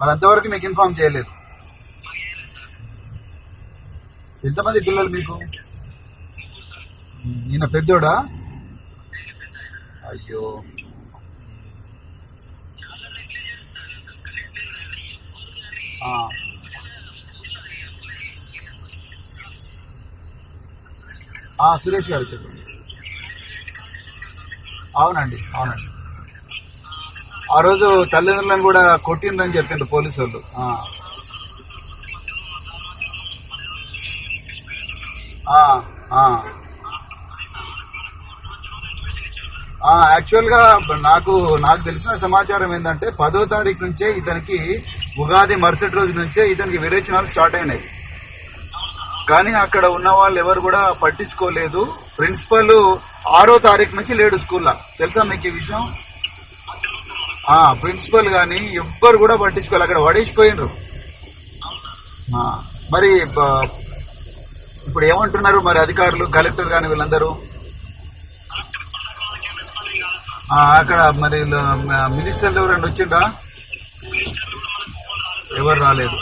మరి అంతవరకు మీకు ఇన్ఫార్మ్ చేయలేదు. ఎంతమంది పిల్లలు మీకు? ఈయన పెద్దోడా? అయ్యో. ఆ, సురేష్ గారు చెప్పండి. అవునండి అవునండి. ఆ రోజు తల్లిదండ్రులను కూడా కొట్టిండ్రని చెప్పిండ్రు పోలీసు వాళ్ళు యాక్చువల్గా నాకు నాకు తెలిసిన సమాచారం ఏంటంటే పదో తారీఖు నుంచే ఇతనికి ఉగాది మరుసటి రోజు నుంచే ఇతనికి విరేచనాలు స్టార్ట్ అయినాయి. కానీ అక్కడ ఉన్న వాళ్ళు ఎవరు కూడా పట్టించుకోలేదు. ప్రిన్సిపల్ ఆరో తారీఖు నుంచి లేడు స్కూల్లో. తెలుసా మీకు ఈ విషయం? ప్రిన్సిపల్ కానీ ఎవ్వరు కూడా పట్టించుకోవాలి అక్కడ పడేసిపోయినరు. మరి ఇప్పుడు ఏమంటున్నారు మరి అధికారులు కలెక్టర్ కానీ వీళ్ళందరూ? అక్కడ మరి మినిస్టర్లు ఎవరైనా వచ్చిండ్రా? ఎవరు రాలేదు.